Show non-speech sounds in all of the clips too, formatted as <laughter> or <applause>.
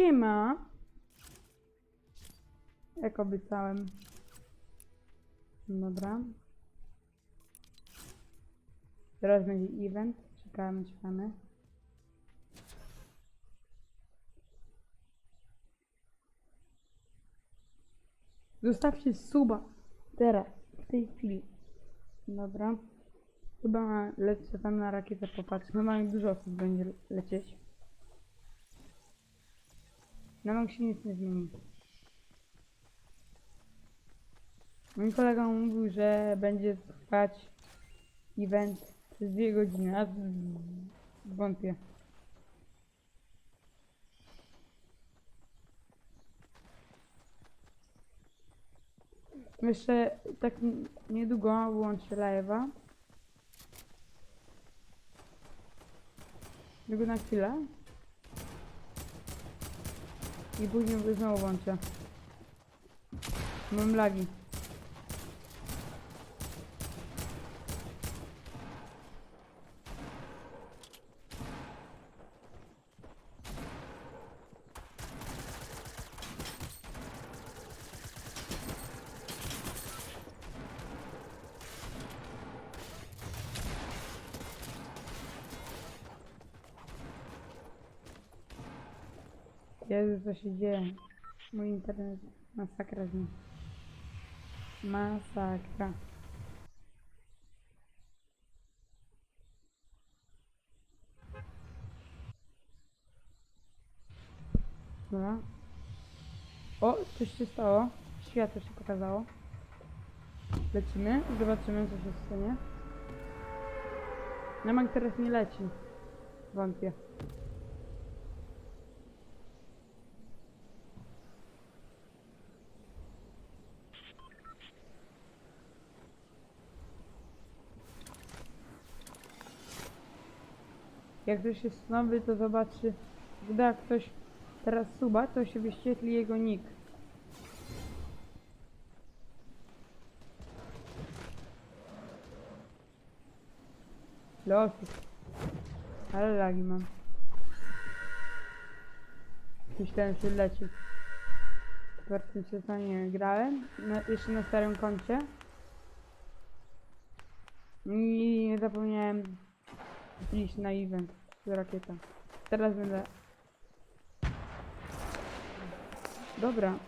siema. Jak obiecałem. Dobra. Teraz będzie event. Czekamy, czekamy. Zostawcie suba. Teraz, w tej chwili. Dobra. Chyba lecę tam na rakietę popatrzeć. Normalnie dużo osób będzie le- lecieć. Na mam się nic nie zmieni. Mój kolega mówił, że będzie trwać event przez dwie godziny, a wątpię. Jeszcze tak niedługo wyłączę live'a. Tylko na chwilę. I później znowu włączę. Mam lagi. Jezu, co się dzieje? Mój internet. Masakra z nim. Masakra. Dobra. O, coś się stało. Światło się pokazało. Lecimy. Zobaczymy, co się stanie. Namak teraz nie leci. Wątpię. Jak ktoś jest nowy, to zobaczy, gdy jak ktoś teraz suba, to się wyświetli jego nick. Losy. Ale lagi mam. Myślałem, że leci. W tym sezonie grałem, na, jeszcze na starym koncie. I zapomniałem iść na event z rakietą. Teraz będę... Dobra.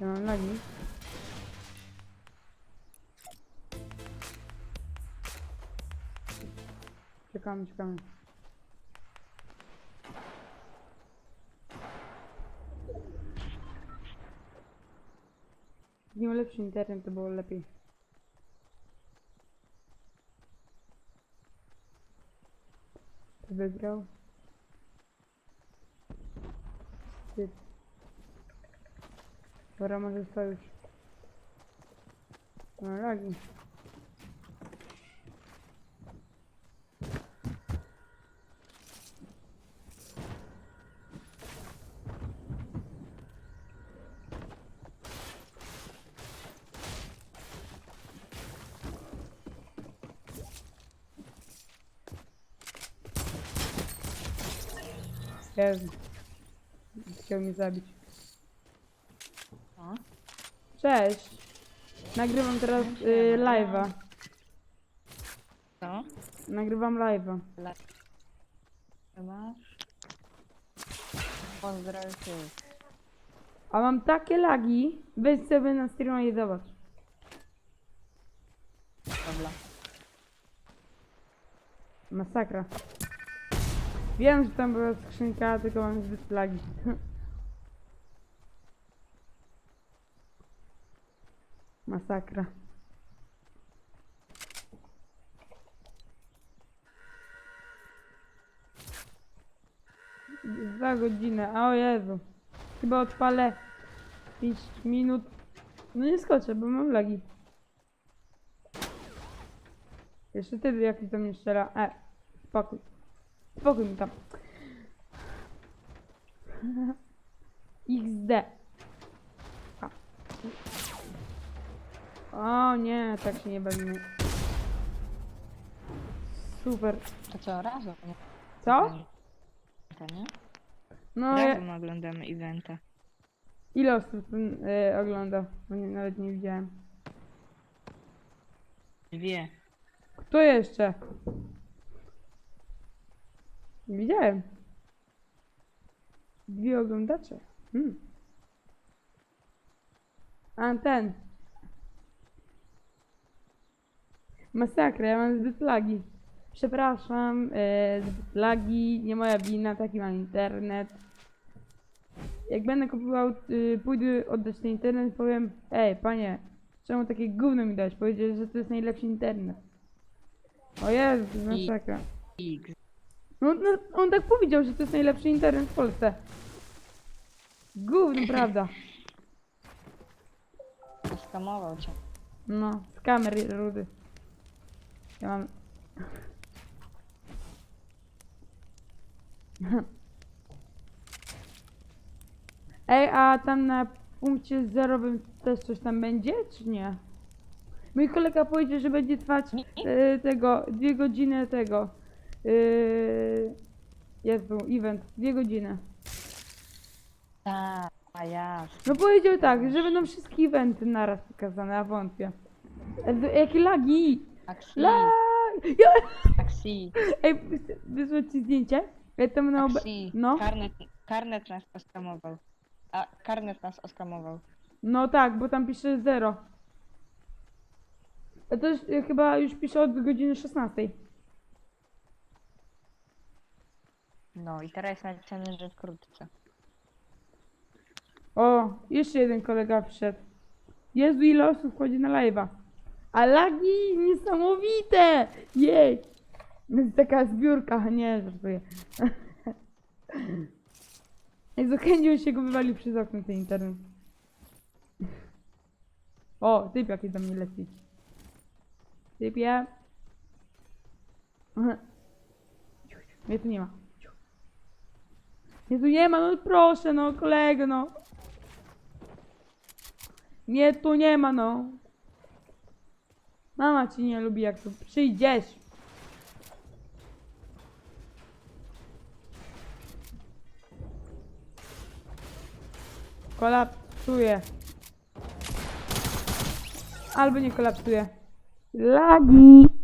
Ja mam lagi. Czekamy, czekamy. Nie lepszy internet, to było lepiej. Kto wygrał? Wstyd. Dobra, może sojusz. No Jezu. Chciał mnie zabić. O, Cześć. Nagrywam teraz y, live'a. co? Nagrywam live'a. Masz? Pozdrawiam. A mam takie lagi. Weź sobie na streama i zobacz. Dobra. Masakra. Wiem, że tam była skrzynka, tylko mam zbyt lagi. Masakra. Dwa godziny, a o Jezu. Chyba odpalę 5 minut. No nie skoczę, bo mam lagi. Jeszcze ty jakiś do mnie strzela. E, spokój. Spokój mi tam. XD. A. O nie, tak się nie bawimy. Super. A co, razem? nie? Co? eventa, nie? No, ja, Razem oglądamy eventa. ile osób ten y, ogląda? Bo nie, nawet nie widziałem. Dwie. Kto jeszcze? Nie widziałem. Dwie oglądacze. Hmm. A ten. Masakra, ja mam zbyt lagi. Przepraszam, e, zbyt lagi, nie moja wina, taki mam internet. Jak będę kupował, y, pójdę oddać ten internet, powiem, ej panie, czemu takie gówno mi dać? Powiedział, że to jest najlepszy internet. O Jezu, masakra. X. No, no, on tak powiedział, że to jest najlepszy internet w Polsce. Gówno, prawda? Skamował cię. No, z kamer rudy. Ja mam... Ej, a tam na punkcie zerowym też coś tam będzie, czy nie? Mój kolega powiedział, że będzie trwać e, tego, dwie godziny tego. E, jest był event, dwie godziny. Tak, a ja. No powiedział tak, że będą wszystkie eventy naraz pokazane, a wątpię. E, Jakie lagi! Taksi. Lag! Ja... Taksi. Ej, wysłać ci zdjęcie? Ja tam na obe... Taksi. No, Karnet, karnet nas oskamował. A, karnet nas oskamował. no tak, bo tam pisze zero. A to już, e, chyba już pisze od godziny 16. No i teraz napisane, że wkrótce. O, jeszcze jeden kolega wszedł. Jezu, ile osób wchodzi na live'a. A lagi niesamowite! Jej! Jest taka zbiórka, nie, żartuję. <laughs> Jezu, chęcił się go wywalił przez okno ten internet. O, typ jaki do mnie leci. Typie. Mnie tu nie ma. Tu nie ma, no proszę, no kolego, no. Mnie tu nie ma, no. Mama ci nie lubi, jak tu przyjdziesz. Kolapsuje. Albo nie kolapsuje. Lagi.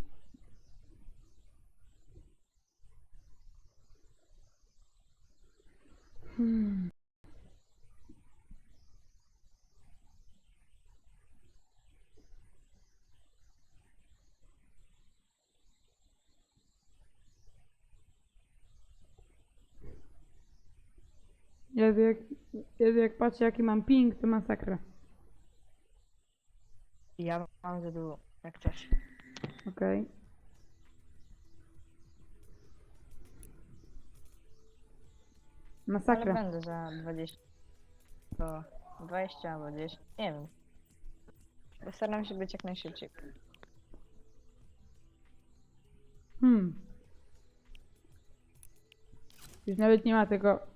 Jezu, jak, Jezu, jak patrzę jaki mam ping, to masakra. Ja mam za dużo, jak chcesz. Okej. Ale Masakra. będę za 20. To 20 albo 10. Nie wiem. Postaram się być jak najszybciej. Hmm. Już nawet nie ma tego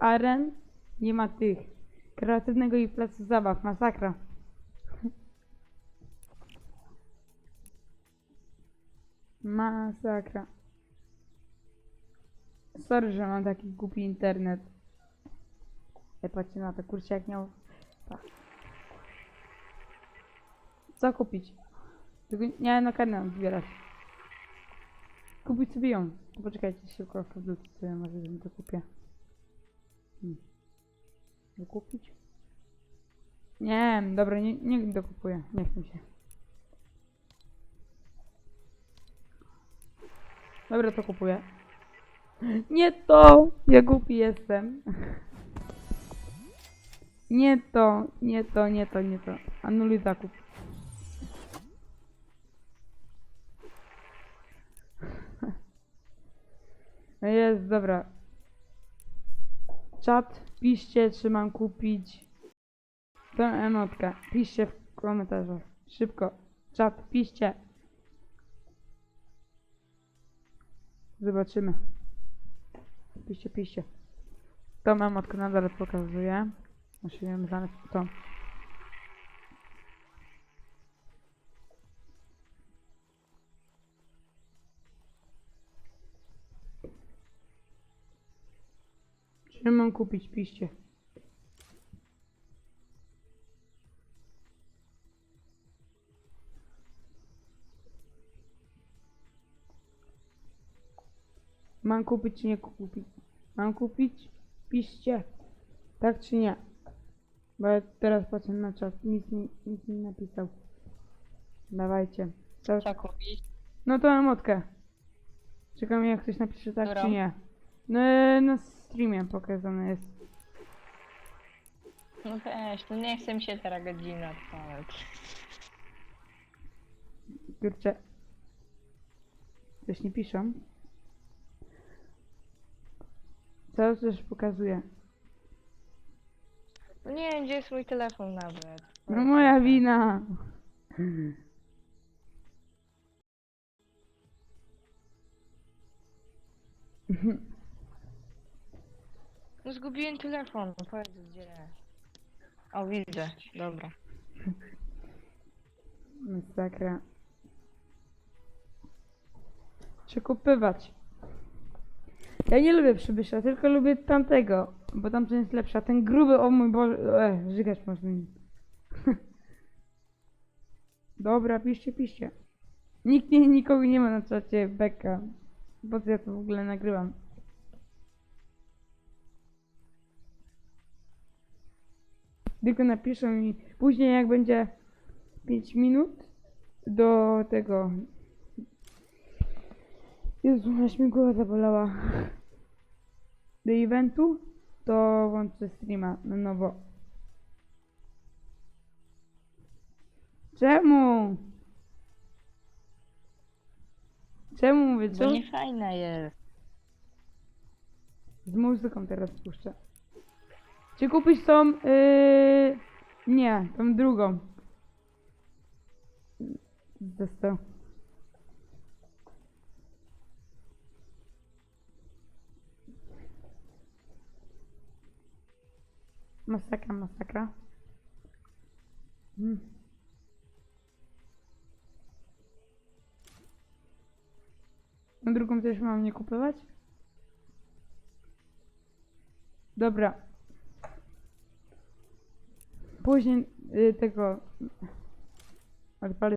aren, nie ma tych kreatywnego i placu zabaw. Masakra. Masakra. Sorry, że mam taki głupi internet. Ej, patrzcie na to, kurczę, jak miał... Pa. Co kupić? Tylko nie na karnę zbierać. Kupić sobie ją. Poczekajcie, szybko wrócę sobie, może to kupię. Hmm. Dokupić? Nie, dobra, nie, nie dokupuję, nie chcę się. Dobra, to kupuję. Nie to! Ja głupi jestem. Nie to, nie to, nie to, nie to. Anuluj zakup. <laughs> No jest, dobra. Czat, piszcie, czy mam kupić tę emotkę. Piszcie w komentarzach. Szybko. Czat, piszcie. Zobaczymy. Piszcie, piszcie. Tą emotkę nadal pokazuję. Musiałem znaleźć tą. Czy mam kupić? Piście. Mam kupić czy nie kupić? Mam kupić? Piszcie. Tak czy nie? Bo ja teraz patrzę na czat. Nic, nie- nic nie napisał. Dawajcie. Co? Co kupić? No to mam motkę. Czekam jak ktoś napisze tak Którą? czy nie. No e, na streamie pokazane jest. No weź, to nie chcę mi się teraz godzina trwać. Kurczę. Coś nie piszą. Co też pokazuje? No nie wiem, gdzie jest mój telefon nawet. No moja wina. Zgubiłem telefon, powiedz gdzie. O, widzę, dobra. Masakra. Przekupywać. Ja nie lubię przybysza, tylko lubię tamtego, bo tamten jest lepszy. A ten gruby, o mój Boże, e, żygać można nim. <laughs> Dobra, piszcie, piszcie. Nikt nie, nikogo nie ma na czacie, beka. Po co ja to w ogóle nagrywam? Tylko napiszą mi później jak będzie 5 minut do tego. Jezu, aż mi głowa zabolała. Do eventu to włączę streama na nowo. Czemu? Czemu mówię, co? Bo nie fajna jest. Z muzyką teraz puszczę. Czy kupić tą? Yy... Nie, tą drugą. Został. Masakra, masakra. Hmm. Na drugą też mam nie kupować? Dobra. Później y, tego. Odpalę